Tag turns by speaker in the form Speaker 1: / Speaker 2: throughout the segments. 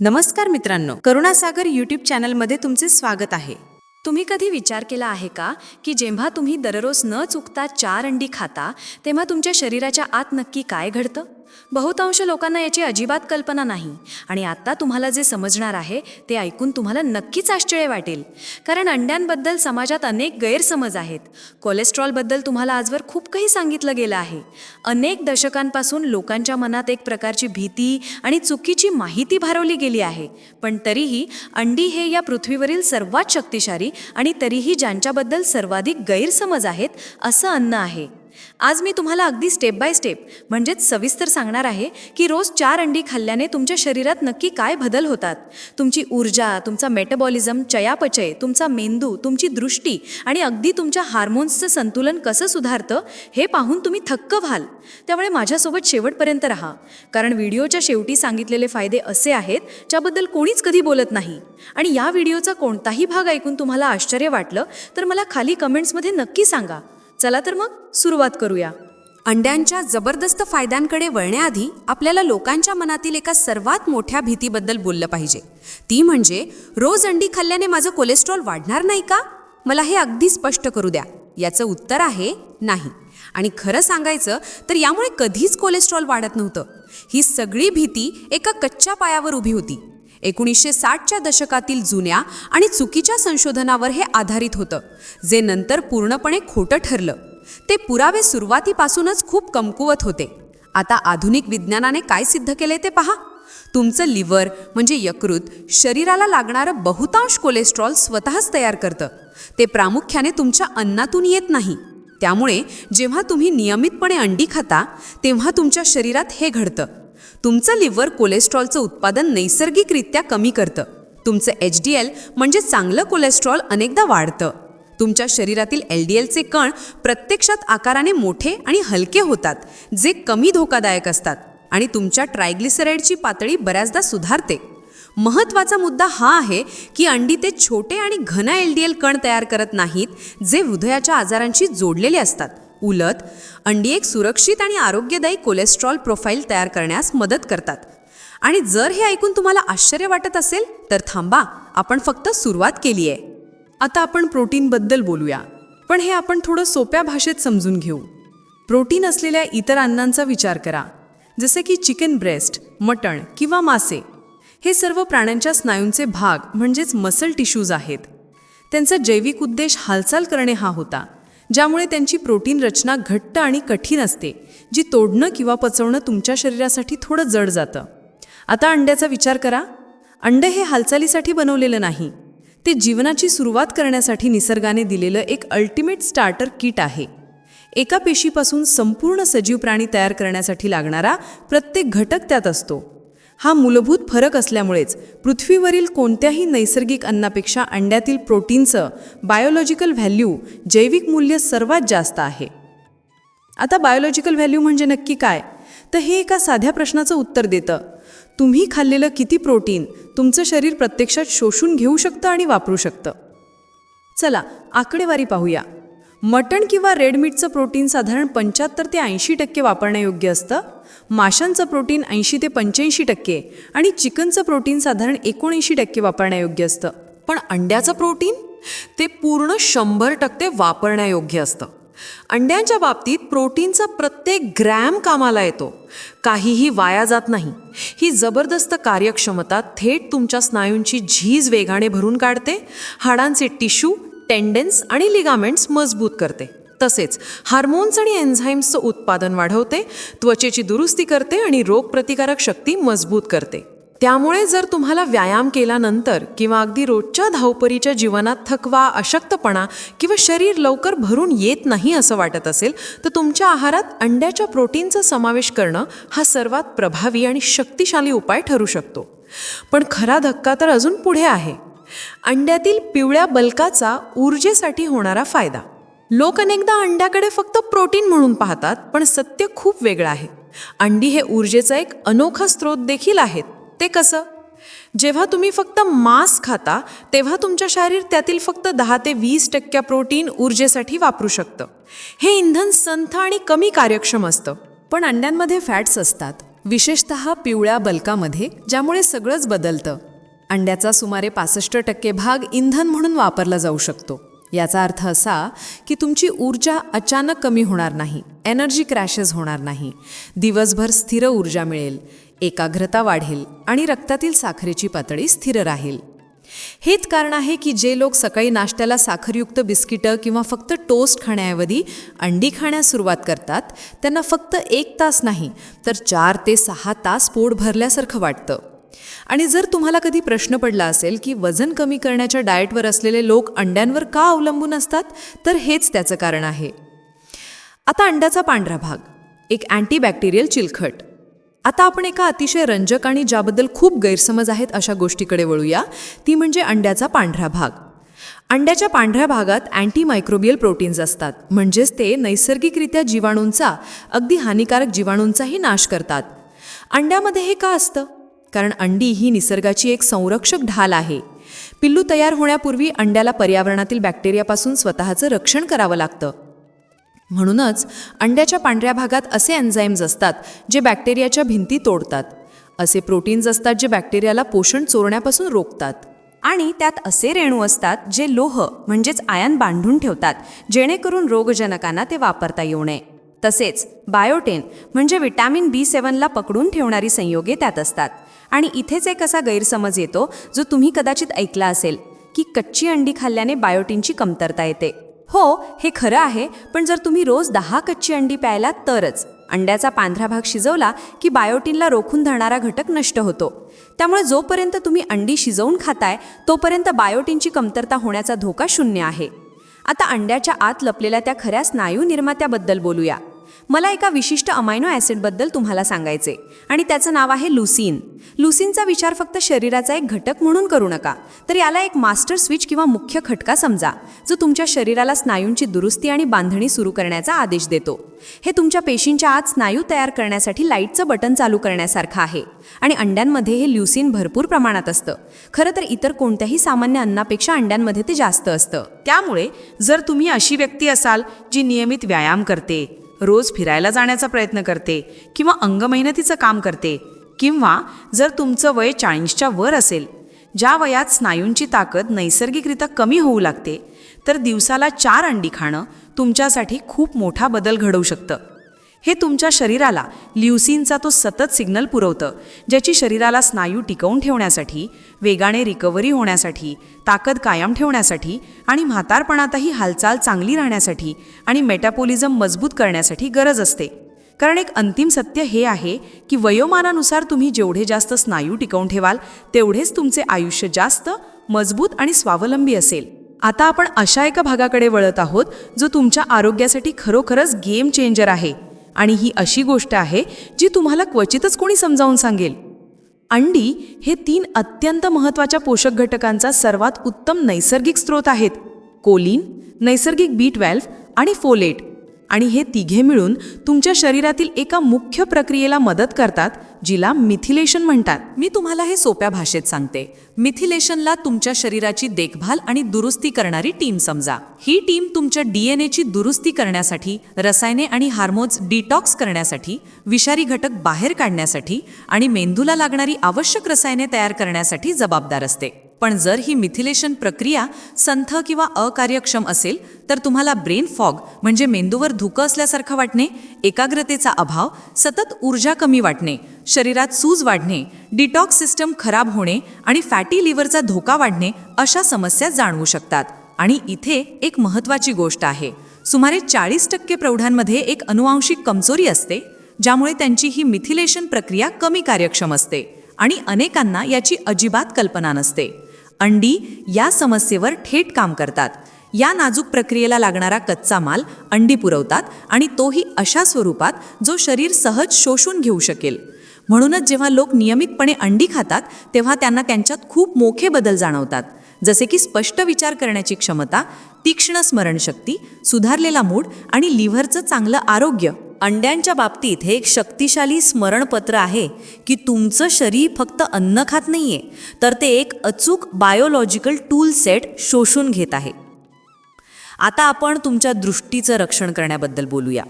Speaker 1: नमस्कार मित्रांनो करुणासागर यूट्यूब चॅनलमध्ये तुमचे स्वागत आहे.
Speaker 2: तुम्ही कधी विचार केला आहे का की जेव्हा तुम्ही दररोज न चुकता चार अंडी खाता तेव्हा तुमच्या शरीराच्या आत नक्की काय घडतं? बहुतांश लोकांना याची अजिबात कल्पना नाही. आणि आत्ता तुम्हाला जे समजणार आहे ते ऐकून तुम्हाला नक्कीच आश्चर्य वाटेल. कारण अंड्यांबद्दल समाजात अनेक गैरसमज आहेत. कोलेस्ट्रॉलबद्दल तुम्हाला आजवर खूप काही सांगितलं गेलं आहे. अनेक दशकांपासून लोकांच्या मनात एक प्रकारची भीती आणि चुकीची माहिती भारवली गेली आहे. पण तरीही अंडी हे या पृथ्वीवरील सर्वात शक्तिशाली आणि तरीही ज्यांच्याबद्दल सर्वाधिक गैरसमज आहेत असं अन्न आहे. आज मी तुम्हाला अगदी स्टेप बाय स्टेप म्हणजेच सविस्तर सांगणार आहे की रोज चार अंडी खाल्ल्याने तुमच्या शरीरात नक्की काय बदल होतात. तुमची ऊर्जा तुमचा मेटाबॉलिझम चयापचय तुमचा मेंदू तुमची दृष्टी आणि अगदी तुमच्या हार्मोन्सचं संतुलन कसं सुधारतं हे पाहून तुम्ही थक्क व्हाल. त्यामुळे माझ्यासोबत शेवटपर्यंत राहा. कारण व्हिडिओच्या शेवटी सांगितलेले फायदे असे आहेत ज्याबद्दल कोणीच कधी बोलत नाही. आणि या व्हिडिओचा कोणताही भाग ऐकून तुम्हाला आश्चर्य वाटलं तर मला खाली कमेंट्समध्ये नक्की सांगा. चला तर मग सुरुवात करूया.
Speaker 1: अंड्यांच्या जबरदस्त फायद्यांकडे वळण्याआधी आपल्याला लोकांच्या मनातील एका सर्वात मोठ्या भीतीबद्दल बोललं पाहिजे. ती म्हणजे रोज अंडी खाल्ल्याने माझं कोलेस्ट्रॉल वाढणार नाही का? मला हे अगदी स्पष्ट करू द्या. याचं उत्तर आहे नाही. आणि खरं सांगायचं तर यामुळे कधीच कोलेस्ट्रॉल वाढत नव्हतं. ही सगळी भीती एका कच्च्या पायावर उभी होती. एकोणीसशे साठच्या दशकातील जुन्या आणि चुकीच्या संशोधनावर हे आधारित होतं. जे नंतर पूर्णपणे खोटं ठरलं. ते पुरावे सुरुवातीपासूनच खूप कमकुवत होते. आता आधुनिक विज्ञानाने काय सिद्ध केले ते पहा. तुमचं लिव्हर म्हणजे यकृत शरीराला लागणारं बहुतांश कोलेस्ट्रॉल स्वतःच तयार करतं. ते प्रामुख्याने तुमच्या अन्नातून येत नाही. त्यामुळे जेव्हा तुम्ही नियमितपणे अंडी खाता तेव्हा तुमच्या शरीरात हे घडतं. तुमचं लिव्हर कोलेस्ट्रॉलचं उत्पादन नैसर्गिकरित्या कमी करतं. तुमचं एच डी एल म्हणजे चांगलं कोलेस्ट्रॉल अनेकदा वाढतं. तुमच्या शरीरातील एल डी एलचे कण प्रत्यक्षात आकाराने मोठे आणि हलके होतात जे कमी धोकादायक असतात आणि तुमच्या ट्रायग्लिसराईडची पातळी बऱ्याचदा सुधारते. महत्त्वाचा मुद्दा हा आहे की अंडी ते छोटे आणि घन एल डी एल कण तयार करत नाहीत जे हृदयाच्या आजारांशी जोडलेले असतात. उलट अंडी एक सुरक्षित आणि आरोग्यदायी कोलेस्ट्रॉल प्रोफाईल तयार करण्यास मदत करतात. आणि जर हे ऐकून तुम्हाला आश्चर्य वाटत असेल तर थांबा आपण फक्त सुरुवात केली आहे
Speaker 3: आता आपण प्रोटीनबद्दल बोलूया. पण हे आपण थोडं सोप्या भाषेत समजून घेऊ. प्रोटीन असलेल्या इतर अन्नांचा विचार करा. जसे की चिकन ब्रेस्ट मटण किंवा मासे. हे सर्व प्राण्यांच्या स्नायूंचे भाग म्हणजेच मसल टिश्यूज आहेत. त्यांचा जैविक उद्देश हालचाल करणे हा होता. ज्यामुळे त्यांची प्रोटीन रचना घट्ट आणि कठीण असते जी तोडणं किंवा पचवणं तुमच्या शरीरासाठी थोडं जड जातं. आता अंड्याचा विचार करा. अंड हे हालचालीसाठी बनवलेलं नाही. ते जीवनाची सुरुवात करण्यासाठी निसर्गाने दिलेलं एक अल्टिमेट स्टार्टर किट आहे. एका पेशीपासून संपूर्ण सजीव प्राणी तयार करण्यासाठी लागणारा प्रत्येक घटक त्यात असतो. हा मूलभूत फरक असल्यामुळेच पृथ्वीवरील कोणत्याही नैसर्गिक अन्नापेक्षा अंड्यातील प्रोटीनचं बायोलॉजिकल व्हॅल्यू जैविक मूल्य सर्वात जास्त आहे. आता बायोलॉजिकल व्हॅल्यू म्हणजे नक्की काय? तर हे एका साध्या प्रश्नाचं उत्तर देतं. तुम्ही खाल्लेलं किती प्रोटीन तुमचं शरीर प्रत्यक्षात शोषून घेऊ शकतं आणि वापरू शकतं. चला आकडेवारी पाहूया. मटण किंवा रेड मीटचं प्रोटीन साधारण पंच्याहत्तर ते ऐंशी टक्के वापरण्यायोग्य असतं. माशांचं प्रोटीन ऐंशी ते पंच्याऐंशी टक्के आणि चिकनचं प्रोटीन साधारण एकोणऐंशी टक्के वापरण्यायोग्य असतं.
Speaker 4: पण अंड्याचं प्रोटीन? ते पूर्ण शंभर टक्के वापरण्यायोग्य असतं. अंड्यांच्या बाबतीत प्रोटीनचा प्रत्येक ग्रॅम कामाला येतो. काहीही वाया जात नाही. ही जबरदस्त कार्यक्षमता थेट तुमच्या स्नायूंची झीज वेगाने भरून काढते. हाडांचे टिश्यू टेंडेन्स आणि लिगामेंट्स मजबूत करते. तसेच हार्मोन्स आणि एन्झाईम्सचं उत्पादन वाढवते त्वचेची दुरुस्ती करते आणि रोगप्रतिकारक शक्ती मजबूत करते. त्यामुळे जर तुम्हाला व्यायाम केल्यानंतर किंवा अगदी रोजच्या धावपरीच्या जीवनात थकवा अशक्तपणा किंवा शरीर लवकर भरून येत नाही असं वाटत असेल तर तुमच्या आहारात अंड्याच्या प्रोटीनचा समावेश करणं हा सर्वात प्रभावी आणि शक्तिशाली उपाय ठरू शकतो. पण खरा धक्का तर अजून पुढे आहे. अंड्यातील पिवळ्या बल्काचा ऊर्जेसाठी होणारा फायदा. लोक अनेकदा अंड्याकडे फक्त प्रोटीन म्हणून पाहतात पण सत्य खूप वेगळं आहे. अंडी हे ऊर्जेचा एक अनोखा स्रोत देखील आहेत. ते कसं? जेव्हा तुम्ही फक्त मांस खाता तेव्हा तुमच्या शरीर त्यातील फक्त दहा ते वीस टक्क्या प्रोटीन ऊर्जेसाठी वापरू शकतं. हे इंधन संथ आणि कमी कार्यक्षम असतं.
Speaker 3: पण अंड्यांमध्ये फॅट्स असतात. विशेषत पिवळ्या बल्कामध्ये ज्यामुळे सगळंच बदलतं. अंड्याचा सुमारे पासष्ट टक्के भाग इंधन म्हणून वापरला जाऊ शकतो. याचा अर्थ असा की तुमची ऊर्जा अचानक कमी होणार नाही एनर्जी क्रॅशेस होणार नाही दिवसभर स्थिर ऊर्जा मिळेल एकाग्रता वाढेल आणि रक्तातील साखरेची पातळी स्थिर राहील. हेच कारण आहे की जे लोक सकाळी नाश्त्याला साखरयुक्त बिस्किटं किंवा फक्त टोस्ट खाण्याऐवजी अंडी खाण्यास सुरुवात करतात त्यांना फक्त एक तास नाही तर चार ते सहा तास पोट भरल्यासारखं वाटतं. आणि जर तुम्हाला कधी प्रश्न पडला असेल की वजन कमी करण्याच्या डाएटवर असलेले लोक अंड्यांवर का अवलंबून असतात तर हेच त्याचं कारण आहे. आता अंड्याचा पांढरा भाग एक अँटीबॅक्टेरियल चिलखट. आता आपण एका अतिशय रंजक आणि ज्याबद्दल खूप गैरसमज आहेत अशा गोष्टीकडे वळूया. ती म्हणजे अंड्याचा पांढरा भाग. अंड्याच्या पांढऱ्या भागात अँटीमायक्रोबियल प्रोटीन्स असतात म्हणजेच ते नैसर्गिकरित्या जीवाणूंचा अगदी हानिकारक जीवाणूंचाही नाश करतात. अंड्यामध्ये हे का असतं? कारण अंडी ही निसर्गाची एक संरक्षक ढाल आहे. पिल्लू तयार होण्यापूर्वी अंड्याला पर्यावरणातील बॅक्टेरियापासून स्वतःचं रक्षण करावं लागतं. म्हणूनच अंड्याच्या पांढऱ्या भागात असे एन्झाईम्स असतात जे बॅक्टेरियाच्या भिंती तोडतात. असे प्रोटीन्स असतात जे बॅक्टेरियाला पोषण चोरण्यापासून रोखतात.
Speaker 1: आणि त्यात असे रेणू असतात जे लोह म्हणजेच आयन बांधून ठेवतात जेणेकरून रोगजनकांना ते वापरता येऊ नये. तसेच बायोटेन म्हणजे विटॅमिन बी सेवनला पकडून ठेवणारी संयोगे त्यात असतात. आणि इथेच एक असा गैरसमज येतो जो तुम्ही कदाचित ऐकला असेल की कच्ची अंडी खाल्ल्याने बायोटिनची कमतरता येते. हो हे खरं आहे पण जर तुम्ही रोज दहा कच्ची अंडी प्यायला तरच अंड्याचा पांढरा भाग शिजवला की बायोटिनला रोखून धरणारा घटक नष्ट होतो. त्यामुळे जोपर्यंत तुम्ही अंडी शिजवून खाताय तोपर्यंत बायोटिनची कमतरता होण्याचा धोका शून्य आहे. आता अंड्याच्या आत लपलेल्या त्या खऱ्या स्नायू निर्मात्याबद्दल बोलूया. मला एका विशिष्ट अमायनो ॲसिडबद्दल तुम्हाला सांगायचे आणि त्याचं नाव आहे लुसीन. लुसीनचा विचार फक्त शरीराचा एक घटक म्हणून करू नका. तर याला एक मास्टर स्विच किंवा मुख्य खटका समजा जो तुमच्या शरीराला स्नायूंची दुरुस्ती आणि बांधणी सुरू करण्याचा आदेश देतो. हे तुमच्या पेशींच्या आत स्नायू तयार करण्यासाठी लाईटचं बटन चालू करण्यासारखं आहे. आणि अंड्यांमध्ये हे ल्युसिन भरपूर प्रमाणात असतं. खरं तर इतर कोणत्याही सामान्य अन्नापेक्षा अंड्यांमध्ये ते जास्त असतं.
Speaker 5: त्यामुळे जर तुम्ही अशी व्यक्ती असाल जी नियमित व्यायाम करते रोज फिरायला जाण्याचा प्रयत्न करते किंवा अंगमेहनतीचं काम करते किंवा जर तुमचं वय चाळीसच्या वर असेल ज्या वयात स्नायूंची ताकद नैसर्गिकरित्या कमी होऊ लागते तर दिवसाला चार अंडी खाणं तुमच्यासाठी खूप मोठा बदल घडवू शकतं. हे तुमच्या शरीराला ल्युसीनचा तो सतत सिग्नल पुरवतं ज्याची शरीराला स्नायू टिकवून ठेवण्यासाठी वेगाने रिकव्हरी होण्यासाठी ताकद कायम ठेवण्यासाठी आणि म्हातारपणातही हालचाल चांगली राहण्यासाठी आणि मेटापोलिझम मजबूत करण्यासाठी गरज असते. कारण एक अंतिम सत्य हे आहे की वयोमानानुसार तुम्ही जेवढे जास्त स्नायू टिकवून ठेवाल तेवढेच तुमचे आयुष्य जास्त मजबूत आणि स्वावलंबी असेल. आता आपण अशा एका भागाकडे वळत आहोत जो तुमच्या आरोग्यासाठी खरोखरच गेम चेंजर आहे. आणि ही अशी गोष्ट आहे जी तुम्हाला क्वचितच कोणी समजावून सांगेल. अंडी हे तीन अत्यंत महत्त्वाच्या पोषक घटकांचा सर्वात उत्तम नैसर्गिक स्रोत आहेत. कोलिन नैसर्गिक बी ट्वेल्व आणि फोलेट. आणि हे तिघे मिळून तुमच्या शरीरातील एका मुख्य प्रक्रियेला मदत करतात जिला मिथिलेशन म्हणतात.
Speaker 3: मी तुम्हाला हे सोप्या भाषेत सांगते. मिथिलेशनला तुमच्या शरीराची देखभाल आणि दुरुस्ती करणारी टीम समजा. ही टीम तुमच्या डीएनएची दुरुस्ती करण्यासाठी रसायने आणि हार्मोन्स डिटॉक्स करण्यासाठी विषारी घटक बाहेर काढण्यासाठी आणि मेंदूला लागणारी आवश्यक रसायने तयार करण्यासाठी जबाबदार असते. पण जर ही मिथिलेशन प्रक्रिया संथ किंवा अकार्यक्षम असेल तर तुम्हाला ब्रेन फॉग म्हणजे मेंदूवर धुकं असल्यासारखं वाटणे एकाग्रतेचा अभाव सतत ऊर्जा कमी वाटणे शरीरात सूज वाढणे डिटॉक्स सिस्टम खराब होणे आणि फॅटी लिव्हरचा धोका वाढणे अशा समस्या जाणवू शकतात. आणि इथे एक महत्त्वाची गोष्ट आहे. सुमारे चाळीस टक्के प्रौढांमध्ये एक अनुवांशिक कमजोरी असते ज्यामुळे त्यांची ही मिथिलेशन प्रक्रिया कमी कार्यक्षम असते आणि अनेकांना याची अजिबात कल्पना नसते. अंडी या समस्येवर थेट काम करतात. या नाजूक प्रक्रियेला लागणारा कच्चा माल अंडी पुरवतात आणि तोही अशा स्वरूपात जो शरीर सहज शोषून घेऊ शकेल. म्हणूनच जेव्हा लोक नियमितपणे अंडी खातात तेव्हा त्यांना त्यांच्यात खूप मोठे बदल जाणवतात. जसे की स्पष्ट विचार करण्याची क्षमता तीक्ष्ण स्मरणशक्ती सुधारलेला मूड आणि लिव्हरचं चांगलं आरोग्य
Speaker 2: अंड्यांच्या बाबतीत हे एक शक्तिशाली स्मरणपत्र आहे की तुमचं शरीर फक्त अन्न खात नाही आहे तर ते एक अचूक बायोलॉजिकल टूल सेट शोषून घेत आहे. आता आपण तुमच्या दृष्टीचं रक्षण करण्याबद्दल बोलूया.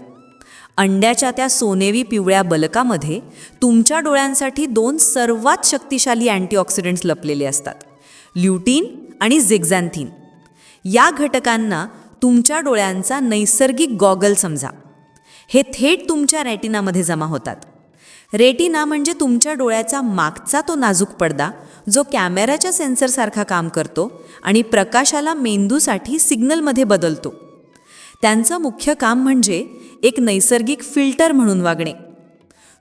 Speaker 6: अंड्याच्या त्या सोनेवी पिवळ्या बलकामध्ये तुमच्या डोळ्यांसाठी दोन सर्वात शक्तिशाली अँटीऑक्सिडंट्स लपलेले असतात ल्युटीन आणि झिग्झॅन्थिन या घटकांना तुमच्या डोळ्यांचा नैसर्गिक गॉगल समजा. हे थेट तुमच्या रेटिनामध्ये जमा होतात. रेटिना म्हणजे तुमच्या डोळ्याचा मागचा तो नाजूक पडदा जो कॅमेऱ्याच्या सेन्सरसारखा काम करतो आणि प्रकाशाला मेंदूसाठी सिग्नलमध्ये बदलतो. त्यांचं मुख्य काम म्हणजे एक नैसर्गिक फिल्टर म्हणून वागणे.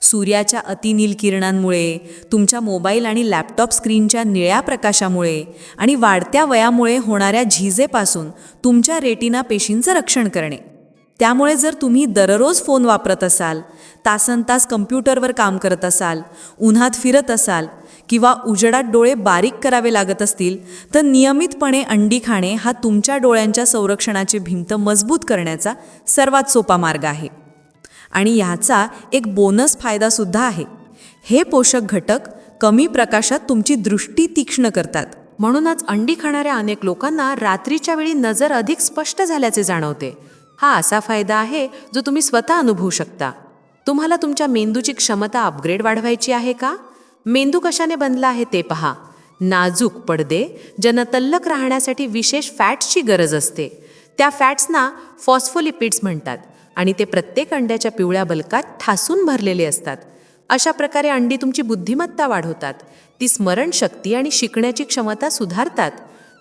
Speaker 6: सूर्याच्या अतिनील किरणांमुळे तुमच्या मोबाईल आणि लॅपटॉप स्क्रीनच्या निळ्या प्रकाशामुळे आणि वाढत्या वयामुळे होणाऱ्या झिजेपासून तुमच्या रेटिना पेशींचं रक्षण करणे. त्यामुळे जर तुम्ही दररोज फोन वापरत असाल तासन तास कम्प्युटरवर काम करत असाल उन्हात फिरत असाल किंवा उजेडात डोळे बारीक करावे लागत असतील तर नियमितपणे अंडी खाणे हा तुमच्या डोळ्यांच्या संरक्षणाची भिंत मजबूत करण्याचा सर्वात सोपा मार्ग आहे. आणि ह्याचा एक बोनस फायदासुद्धा आहे. हे पोषक घटक कमी प्रकाशात तुमची दृष्टी तीक्ष्ण करतात.
Speaker 4: म्हणूनच अंडी खाणाऱ्या अनेक लोकांना रात्रीच्या वेळी नजर अधिक स्पष्ट झाल्याचे जाणवते. हा असा फायदा आहे जो तुम्ही स्वतः अनुभवू शकता. तुम्हाला तुमच्या मेंदूची क्षमता अपग्रेड वाढवायची आहे का? मेंदू कशाने बनला आहे ते पहा. नाजूक पडदे ज्यांना तल्लक राहण्यासाठी विशेष फॅट्सची गरज असते. त्या फॅट्सना फॉस्फोलिपिड्स म्हणतात आणि ते प्रत्येक अंड्याच्या पिवळ्या बलकात ठासून भरलेले असतात. अशा प्रकारे अंडी तुमची बुद्धिमत्ता वाढवतात. ती स्मरणशक्ती आणि शिकण्याची क्षमता सुधारतात.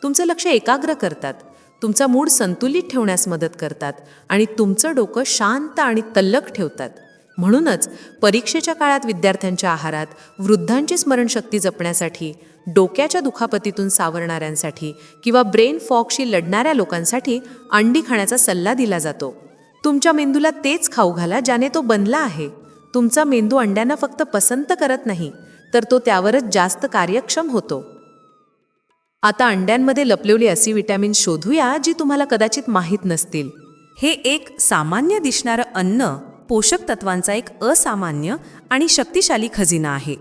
Speaker 4: तुमचं लक्ष एकाग्र करतात. तुमचा मूड संतुलित ठेवण्यास मदत करतात आणि तुमचं डोकं शांत आणि तल्लक ठेवतात. म्हणूनच परीक्षेच्या काळात विद्यार्थ्यांच्या आहारात वृद्धांची स्मरणशक्ती जपण्यासाठी डोक्याच्या दुखापतीतून सावरणाऱ्यांसाठी किंवा ब्रेन फॉगशी लढणाऱ्या लोकांसाठी अंडी खाण्याचा सल्ला दिला जातो. तुमच्या मेंदूला तेच खाऊ घाला ज्याने तो बनला आहे. तुमचा मेंदू अंड्यांना फक्त पसंत करत नाही तर तो त्यावरच जास्त कार्यक्षम होतो. आता अंड्यांमध्ये लपलेली अशी विटॅमिन शोधूया जी तुम्हाला कदाचित माहीत नसतील.
Speaker 6: हे एक सामान्य दिसणारं अन्न पोषक तत्वांचा एक असामान्य आणि शक्तिशाली खजिना आहे.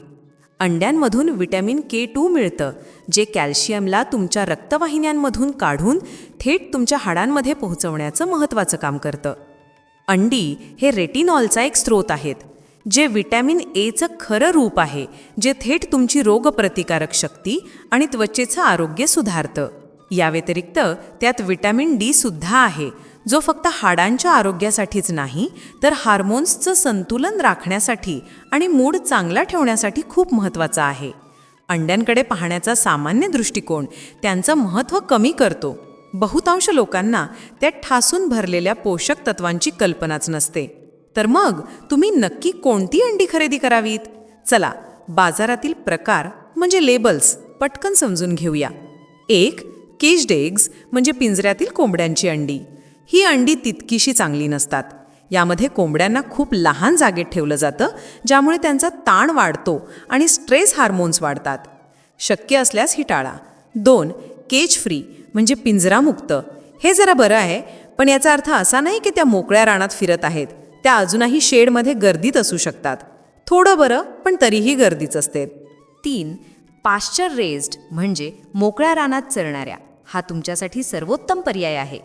Speaker 6: अंड्यांमधून विटॅमिन के टू मिळतं जे कॅल्शियमला तुमच्या रक्तवाहिन्यांमधून काढून थेट तुमच्या हाडांमध्ये पोहोचवण्याचं महत्त्वाचं काम करतं. अंडी हे रेटिनॉलचा एक स्रोत आहेत. जे विटॅमिन एचं खरं रूप आहे जे थेट तुमची रोगप्रतिकारक शक्ती आणि त्वचेचं आरोग्य सुधारतं. या व्यतिरिक्त त्यात विटॅमिन डी सुद्धा आहे जो फक्त हाडांच्या आरोग्यासाठीच नाही तर हार्मोन्सचं संतुलन राखण्यासाठी आणि मूड चांगला ठेवण्यासाठी खूप महत्त्वाचा आहे. अंड्यांकडे पाहण्याचा सामान्य दृष्टिकोन त्यांचं महत्त्व कमी करतो. बहुतांश लोकांना त्या ठासून भरलेल्या पोषक तत्वांची कल्पनाच नसते. तर मग तुम्ही नक्की कोणती अंडी खरेदी करावीत? चला बाजारातील प्रकार म्हणजे लेबल्स पटकन समजून घेऊया. एक केज्ड एग्ज म्हणजे पिंजऱ्यातील कोंबड्यांची अंडी. ही अंडी तितकीशी चांगली नसतात. यामध्ये कोंबड्यांना खूप लहान जागेत ठेवलं जातं ज्यामुळे त्यांचा ताण वाढतो आणि स्ट्रेस हार्मोन्स वाढतात. शक्य असल्यास ही टाळा. दोन केज फ्री म्हणजे पिंजरामुक्त. हे जरा बरं आहे पण याचा अर्थ असा नाही की त्या मोकळ्या रानात फिरत आहेत. त्या अजूनही शेडमध्ये गर्दीत असू शकतात. थोडं बरं पण तरीही गर्दीच असते.
Speaker 1: तीन पाश्चर रेस्ड म्हणजे मोकळ्या रानात चरणाऱ्या. हा तुमच्यासाठी सर्वोत्तम पर्याय आहे.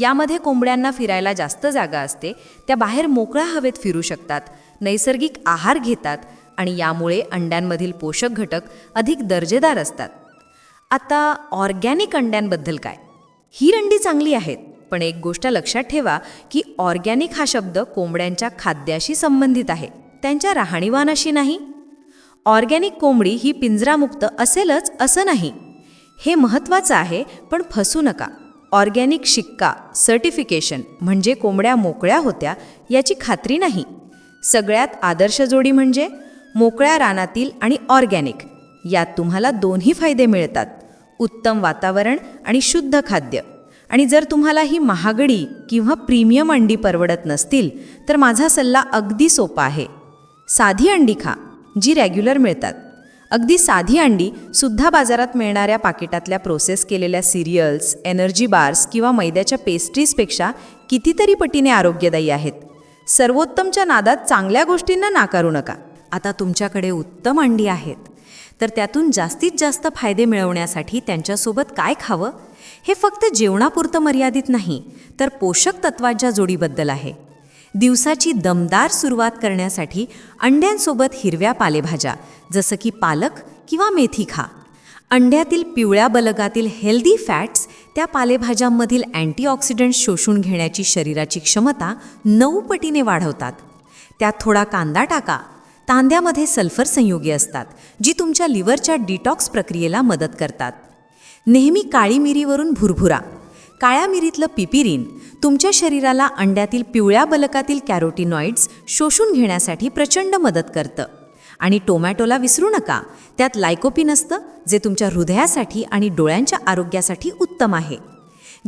Speaker 1: यामध्ये कोंबड्यांना फिरायला जास्त जागा असते त्या बाहेर मोकळ्या हवेत फिरू शकतात नैसर्गिक आहार घेतात आणि यामुळे अंड्यांमधील पोषक घटक अधिक दर्जेदार असतात. आता ऑर्गॅनिक अंड्यांबद्दल काय? ही अंडी चांगली आहेत. पण एक गोष्ट लक्षात ठेवा की ऑर्गॅनिक हा शब्द कोंबड्यांच्या खाद्याशी संबंधित आहे. त्यांच्या राहणीवानाशी नाही. ऑर्गॅनिक कोंबडी ही पिंजरामुक्त असेलच असं नाही. हे महत्त्वाचं आहे पण फसू नका. ऑर्गॅनिक शिक्का सर्टिफिकेशन म्हणजे कोंबड्या मोकळ्या होत्या याची खात्री नाही. सगळ्यात आदर्श जोडी म्हणजे मोकळ्या रानातील आणि ऑर्गॅनिक. यात तुम्हाला दोन्ही फायदे मिळतात. उत्तम वातावरण आणि शुद्ध खाद्य. आणि जर तुम्हाला ही महागडी किंवा प्रीमियम अंडी परवडत नसतील तर माझा सल्ला अगदी सोपा आहे. साधी अंडी खा जी रेग्युलर मिळतात. अगदी साधी अंडी सुद्धा बाजारात मिळणाऱ्या पाकिटातल्या प्रोसेस केलेल्या सिरियल्स एनर्जी बार्स किंवा मैद्याच्या पेस्ट्रीजपेक्षा कितीतरी पटीने आरोग्यदायी आहेत. सर्वोत्तमच्या नादात चांगल्या गोष्टींना नाकारू नका. आता तुमच्याकडे उत्तम अंडी आहेत. तर त्यातून जास्तीत जास्त फायदे मिळवण्यासाठी त्यांच्यासोबत काय खावं? हे फक्त जेवणापुरतं मर्यादित नाही तर पोषक तत्वाच्या जोडीबद्दल आहे.
Speaker 7: दिवसाची दमदार सुरुवात करण्यासाठी अंड्यांसोबत हिरव्या पालेभाज्या जसं की पालक किंवा मेथी खा. अंड्यातील पिवळ्या बलगातील हेल्दी फॅट्स त्या पालेभाज्यांमधील अँटीऑक्सिडंट्स शोषून घेण्याची शरीराची क्षमता नऊ पटीने वाढवतात. त्यात थोडा कांदा टाका. कांद्यामध्ये सल्फर संयुगे असतात जी तुमच्या लिव्हरच्या डिटॉक्स प्रक्रियेला मदत करतात. नेहमी काळी मिरीवरून भुरभुरा. काळ्या मिरीतलं पिपिरीन तुमच्या शरीराला अंड्यातील पिवळ्या बलकातील कॅरोटिनॉइड्स शोषून घेण्यासाठी प्रचंड मदत करतं. आणि टोमॅटोला विसरू नका त्यात लायकोपिन असतं जे तुमच्या हृदयासाठी आणि डोळ्यांच्या आरोग्यासाठी उत्तम आहे.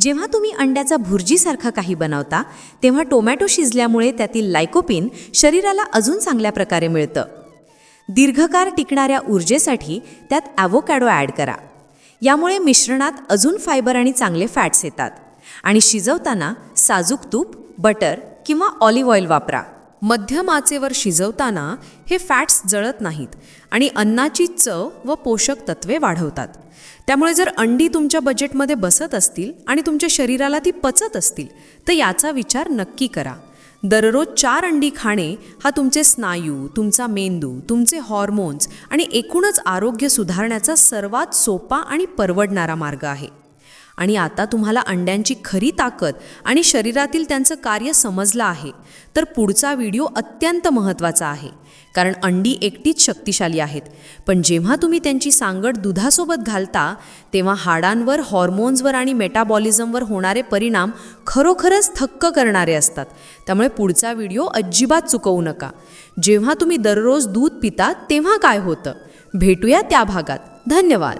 Speaker 7: जेव्हा तुम्ही अंड्याचा भुर्जीसारखा काही बनवता तेव्हा टोमॅटो शिजल्यामुळे त्यातील लायकोपिन शरीराला अजून चांगल्या प्रकारे मिळतं. दीर्घकाळ टिकणाऱ्या ऊर्जेसाठी त्यात ॲव्होकॅडो ॲड करा. यामुळे मिश्रणात अजून फायबर आणि चांगले फॅट्स येतात. आणि शिजवताना साजूक तूप बटर किंवा ऑलिव्ह ऑइल वापरा.
Speaker 3: मध्यम आचेवर शिजवताना हे फॅट्स जळत नाहीत आणि अन्नाची चव व पोषक तत्वे वाढवतात. त्यामुळे जर अंडी तुमच्या बजेटमध्ये बसत असतील आणि तुमच्या शरीराला ती पचत असतील तर याचा विचार नक्की करा. दररोज चार अंडी खाणे हा तुमचे स्नायू तुमचा मेंदू तुमचे हॉर्मोन्स आणि एकूणच आरोग्य सुधारण्याचा सर्वात सोपा आणि परवडणारा मार्ग आहे. आणि आता तुम्हाला अंड्यांची खरी ताकद आणि शरीरातील त्यांचं कार्य समजलं आहे. तर पुढचा व्हिडिओ अत्यंत महत्त्वाचा आहे. कारण अंडी एकटीच शक्तिशाली आहेत. पण जेव्हा तुम्ही त्यांची सांगड दुधासोबत घालता तेव्हा हाडांवर हॉर्मोन्सवर आणि मेटाबॉलिझमवर होणारे परिणाम खरोखरच थक्क करणारे असतात. त्यामुळे पुढचा व्हिडिओ अजिबात चुकवू नका. जेव्हा तुम्ही दररोज दूध पिता तेव्हा काय होतं? भेटूया त्या भागात. धन्यवाद.